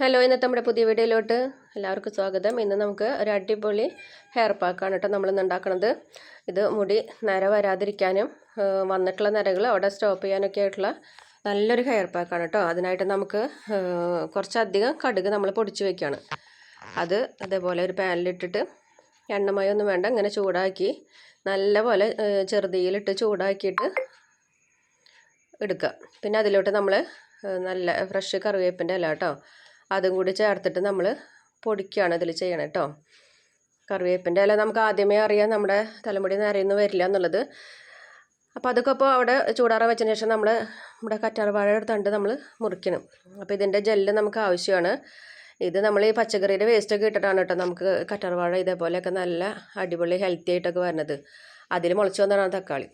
Hello ഇന്നത്തെ നമ്മുടെ പുതിയ വീഡിയോയിലോട്ട് എല്ലാവർക്കും സ്വാഗതം. ഇന്ന് നമുക്ക് ഒരു അടിപൊളി ഹെയർ പാക്കാണ് കേട്ടോ നമ്മളിന്ന് ഉണ്ടാക്കുന്നത് ഇത് മുടി നര വരാതിരിക്കാനും വന്നിട്ടുള്ള നരകൾ അവിടെ സ്റ്റോപ്പ് ചെയ്യാനൊക്കെ ആയിട്ടുള്ള നല്ലൊരു ഹെയർ പാക്കാണ് കേട്ടോ. അതിനായിട്ട് നമുക്ക് കുറച്ചധികം കടുക് നമ്മൾ പൊടിച്ച് വെക്കുകയാണ് അത് അതേപോലെ ഒരു പാനിലിട്ടിട്ട് എണ്ണമയൊന്നും വേണ്ട ഇങ്ങനെ ചൂടാക്കി നല്ലപോലെ ചെറുതീയിലിട്ട് ചൂടാക്കിയിട്ട് എടുക്കുക. പിന്നെ അതിലോട്ട് നമ്മൾ നല്ല ഫ്രഷ് കറിവേപ്പിന്റെ ഇല കേട്ടോ അതും കൂടി ചേർത്തിട്ട് നമ്മൾ പൊടിക്കുകയാണ് ഇതിൽ ചെയ്യണം കേട്ടോ കറിവേപ്പിന്റെ ഇല നമുക്ക് ആദ്യമേ അറിയാം നമ്മുടെ തലമുടി നിറയുന്നു വരില്ല എന്നുള്ളത്. അപ്പോൾ അതൊക്കെ ഇപ്പോൾ അവിടെ ചൂടാറ വെച്ചതിന് ശേഷം നമ്മൾ നമ്മുടെ കറ്റാർവാഴയുടെ തണ്ട് നമ്മൾ മുറിക്കണം. അപ്പോൾ ഇതിന്റെ ജെല്ല് നമുക്ക് ആവശ്യമാണ്. ഇത് നമ്മൾ ഈ പച്ചക്കറിയുടെ വേസ്റ്റൊക്കെ ഇട്ടിട്ടാണ് കേട്ടോ നമുക്ക് കറ്റാർവാഴ ഇതേപോലെയൊക്കെ നല്ല അടിപൊളി ഹെൽത്തി ആയിട്ടൊക്കെ വരുന്നത് അതിൽ മുളച്ച് വന്നതാണ് തക്കാളി.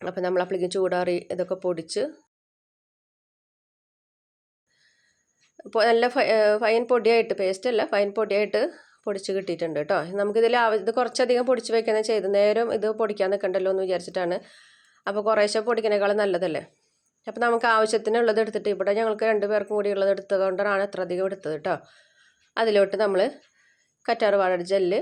അപ്പോൾ നമ്മൾ അപ്പോഴേക്കും ചൂടാറി ഇതൊക്കെ പൊടിച്ച് നല്ല ഫൈൻ പൊടിയായിട്ട് പേസ്റ്റ് അല്ല ഫൈൻ പൊടിയായിട്ട് പൊടിച്ച് കിട്ടിയിട്ടുണ്ട് കേട്ടോ നമുക്കിതിൽ ഇത് കുറച്ചധികം പൊടിച്ച് വെക്കുന്ന ചെയ്ത് നേരം ഇത് പൊടിക്കാൻ നിൽക്കണ്ടല്ലോ എന്ന് വിചാരിച്ചിട്ടാണ്. അപ്പോൾ കുറേശ്ശെ പൊടിക്കുന്നേക്കാളും നല്ലതല്ലേ? അപ്പോൾ നമുക്ക് ആവശ്യത്തിനുള്ളത് എടുത്തിട്ട് ഇവിടെ ഞങ്ങൾക്ക് രണ്ട് പേർക്കും കൂടി ഉള്ളത് എടുത്തതുകൊണ്ടാണ് അത്ര അധികം എടുത്തത് കേട്ടോ അതിലോട്ട് നമ്മൾ കറ്റാറ് വാഴ ജെല്ല്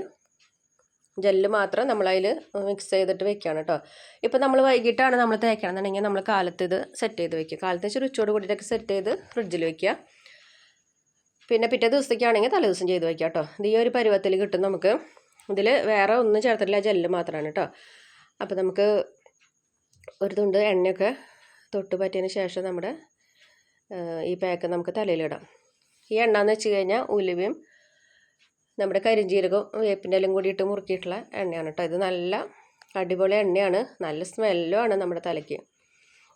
ജെല്ല് മാത്രം നമ്മളതിൽ മിക്സ് ചെയ്തിട്ട് വെക്കുകയാണ് കേട്ടോ ഇപ്പോൾ നമ്മൾ വൈകിട്ടാണ് നമ്മൾ തേക്കണമെന്നുണ്ടെങ്കിൽ നമ്മൾ കാലത്ത് ഇത് സെറ്റ് ചെയ്ത് വെക്കുക. കാലത്ത് വെച്ചാൽ ഉച്ചോട് കൂടിയിട്ടൊക്കെ സെറ്റ് ചെയ്ത് ഫ്രിഡ്ജിൽ വെക്കുക. പിന്നെ പിറ്റേ ദിവസത്തേക്കാണെങ്കിൽ തലേ ദിവസം ചെയ്ത് വയ്ക്കാം കേട്ടോ. ഇത് ഈ ഒരു പരുവത്തിൽ കിട്ടും നമുക്ക്. ഇതിൽ വേറെ ഒന്നും ചേർത്തിട്ടില്ല ജെല്ല് മാത്രമാണ് കേട്ടോ. അപ്പോൾ നമുക്ക് ഒരു തുണ്ട് എണ്ണയൊക്കെ തൊട്ട് പറ്റിയതിന് ശേഷം നമ്മുടെ ഈ പാക്ക് നമുക്ക് തലയിലിടാം. ഈ എണ്ണ എന്ന് വെച്ച് കഴിഞ്ഞാൽ ഉലുവയും നമ്മുടെ കരിഞ്ചീരകവും വേപ്പിന്റെ എല്ലാം കൂടി ഇട്ട് മുറുക്കിയിട്ടുള്ള എണ്ണയാണ് കേട്ടോ. ഇത് നല്ല അടിപൊളി എണ്ണയാണ്. നല്ല സ്മെല്ലും ആണ് നമ്മുടെ തലയ്ക്ക്.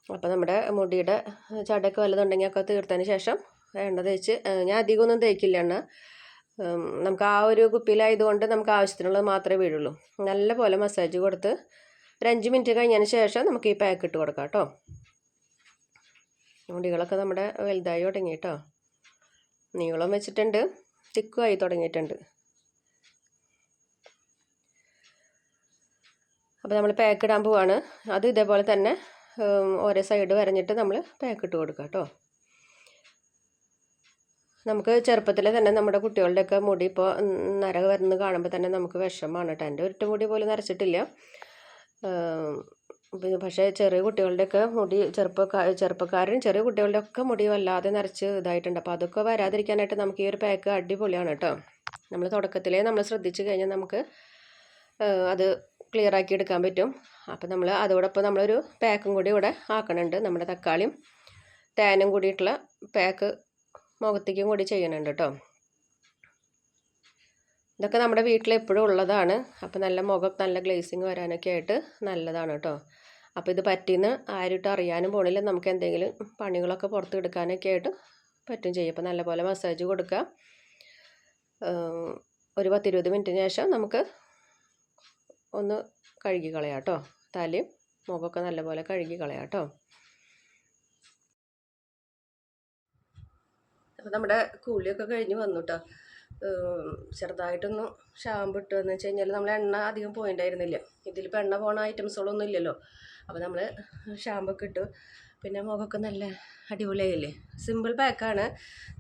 അപ്പോൾ നമ്മുടെ മുടിയുടെ ചടക്ക് വല്ലതുണ്ടെങ്കിൽ ഒക്കെ തീർത്തതിന് ശേഷം എണ്ണ തേച്ച് ഞാൻ അധികമൊന്നും തേക്കില്ല എണ്ണ. നമുക്ക് ആ ഒരു കുപ്പിയിലായതുകൊണ്ട് നമുക്ക് ആവശ്യത്തിനുള്ളത് മാത്രമേ വീഴുള്ളൂ. നല്ല പോലെ മസാജ് കൊടുത്ത് ഒരു അഞ്ച് മിനിറ്റ് കഴിഞ്ഞതിന് ശേഷം നമുക്ക് ഈ പാക്ക് ഇട്ട് കൊടുക്കാം കേട്ടോ. മുടികളൊക്കെ നമ്മുടെ വലുതായി തുടങ്ങി കേട്ടോ. നീളം വെച്ചിട്ടുണ്ട് തിക്കുമായി തുടങ്ങിയിട്ടുണ്ട്. അപ്പോൾ നമ്മൾ പാക്ക് ഇടാൻ പോവാണ്. അത് ഇതേപോലെ തന്നെ ഓരോ സൈഡ് വരഞ്ഞിട്ട് നമ്മൾ പാക്ക് ഇട്ട് കൊടുക്കാം കേട്ടോ. നമുക്ക് ചെറുപ്പത്തിൽ തന്നെ നമ്മുടെ കുട്ടികളുടെയൊക്കെ മുടി ഇപ്പോൾ നര വരുന്നത് കാണുമ്പോൾ തന്നെ നമുക്ക് വിഷമമാണ് കേട്ടോ. എന്റെ ഒറ്റ മുടി പോലും നരച്ചിട്ടില്ല. പക്ഷേ ചെറിയ കുട്ടികളുടെയൊക്കെ മുടി ചെറുപ്പക്കാർ ചെറുപ്പക്കാരും ചെറിയ കുട്ടികളുടെ ഒക്കെ മുടി വല്ലാതെ നരച്ച് ഇതായിട്ടുണ്ട്. അപ്പോൾ അതൊക്കെ വരാതിരിക്കാനായിട്ട് നമുക്ക് ഈ ഒരു പാക്ക് അടിപൊളിയാണ് കേട്ടോ. നമ്മൾ തുടക്കത്തിലേ നമ്മൾ ശ്രദ്ധിച്ചു കഴിഞ്ഞാൽ നമുക്ക് അത് ക്ലിയർ ആക്കി എടുക്കാൻ പറ്റും. അപ്പോൾ നമ്മൾ അതോടൊപ്പം നമ്മളൊരു പാക്കും കൂടി ഇവിടെ ആക്കണുണ്ട്. നമ്മുടെ തക്കാളിയും തേനും കൂടിയിട്ടുള്ള പാക്ക് മുഖത്തേക്കും കൂടി ചെയ്യണുണ്ട് കേട്ടോ. ഇതൊക്കെ നമ്മുടെ വീട്ടിൽ എപ്പോഴും ഉള്ളതാണ്. അപ്പോൾ നല്ല മുഖം നല്ല ഗ്ലേസിങ് വരാനൊക്കെ ആയിട്ട് നല്ലതാണ് കേട്ടോ. അപ്പോൾ ഇത് പറ്റിയെന്ന് ആരിട്ട് അറിയാനും പോണില്ല. നമുക്ക് എന്തെങ്കിലും പണികളൊക്കെ പുറത്ത് എടുക്കാനൊക്കെ ആയിട്ട് പറ്റും ചെയ്യും. അപ്പോൾ നല്ലപോലെ മസാജ് കൊടുക്കുക. ഒരു പത്തിരുപത് മിനിറ്റിന് ശേഷം നമുക്ക് ഒന്ന് കഴുകി കളയാം കേട്ടോ. തലയും മുഖമൊക്കെ നല്ലപോലെ കഴുകി കളയാം കേട്ടോ. അപ്പോൾ നമ്മുടെ കൂലിയൊക്കെ കഴിഞ്ഞ് വന്നു കേട്ടോ ചെറുതായിട്ടൊന്ന് ഷാമ്പു ഇട്ടുവെന്ന് വെച്ച് കഴിഞ്ഞാൽ നമ്മൾ എണ്ണ അധികം പോയിണ്ടായിരുന്നില്ല ഇതിലിപ്പോൾ എണ്ണ പോണ ഐറ്റംസുകളൊന്നും ഇല്ലല്ലോ. അപ്പോൾ നമ്മൾ ഷാമ്പൊക്കെ ഇട്ടു. പിന്നെ മുഖമൊക്കെ നല്ല അടിപൊളിയായില്ലേ? സിമ്പിൾ പാക്കാണ്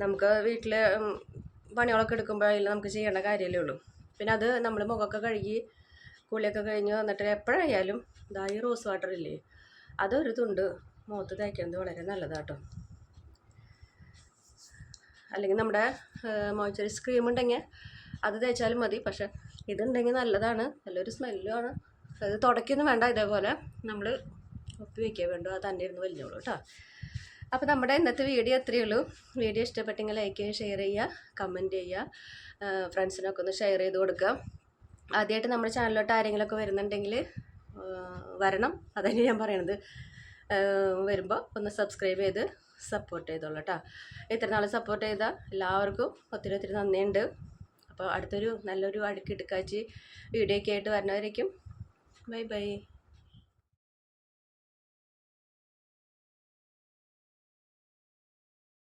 നമുക്ക് വീട്ടിൽ പണികളൊക്കെ എടുക്കുമ്പോഴായാലും നമുക്ക് ചെയ്യേണ്ട കാര്യമല്ലേ ഉള്ളൂ. പിന്നെ അത് നമ്മൾ മുഖമൊക്കെ കഴുകി കുളിയൊക്കെ കഴിഞ്ഞ് വന്നിട്ട് എപ്പോഴായാലും ഇതായി റോസ് വാട്ടർ ഇല്ലേ? അതൊരു തുണ്ട്. മുഖത്ത് തേക്കുന്നത് വളരെ നല്ലതാട്ടോ. അല്ലെങ്കിൽ നമ്മുടെ മോയ്സ്ചറൈസ് ക്രീം ഉണ്ടെങ്കിൽ അത് തേച്ചാലും മതി. പക്ഷെ ഇതുണ്ടെങ്കിൽ നല്ലതാണ്. നല്ലൊരു സ്മെല്ലുമാണ് അത് തുടക്കൊന്നും വേണ്ട. ഇതേപോലെ നമ്മൾ ഒപ്പി വയ്ക്കുക വേണ്ടു. അത് തന്നെ ഇരുന്ന് വലിഞ്ഞോളൂ കേട്ടോ. അപ്പോൾ നമ്മുടെ ഇന്നത്തെ വീഡിയോ എത്രയേ ഉള്ളൂ. വീഡിയോ ഇഷ്ടപ്പെട്ടെങ്കിൽ ലൈക്ക് ചെയ്യുക ഷെയർ ചെയ്യുക കമന്റ് ചെയ്യുക ഫ്രണ്ട്സിനൊക്കെ ഒന്ന് ഷെയർ ചെയ്ത് കൊടുക്കുക. ആദ്യമായിട്ട് നമ്മുടെ ചാനലിലോട്ട് ആരെങ്കിലുമൊക്കെ വരുന്നുണ്ടെങ്കിൽ വരണം. അതന്നെ ഞാൻ പറയണത്. വരുമ്പോൾ ഒന്ന് സബ്സ്ക്രൈബ് ചെയ്ത് സപ്പോർട്ട് ചെയ്തോളൂ കേട്ടോ ഇത്ര നാൾ സപ്പോർട്ട് ചെയ്ത എല്ലാവർക്കും ഒത്തിരി ഒത്തിരി നന്ദിയുണ്ട്. അപ്പോൾ അടുത്തൊരു നല്ലൊരു അടുക്കിടുക്കാച്ചി വീഡിയോ ഒക്കെ ആയിട്ട് വരുന്നവരേക്കും ബൈ ബൈ.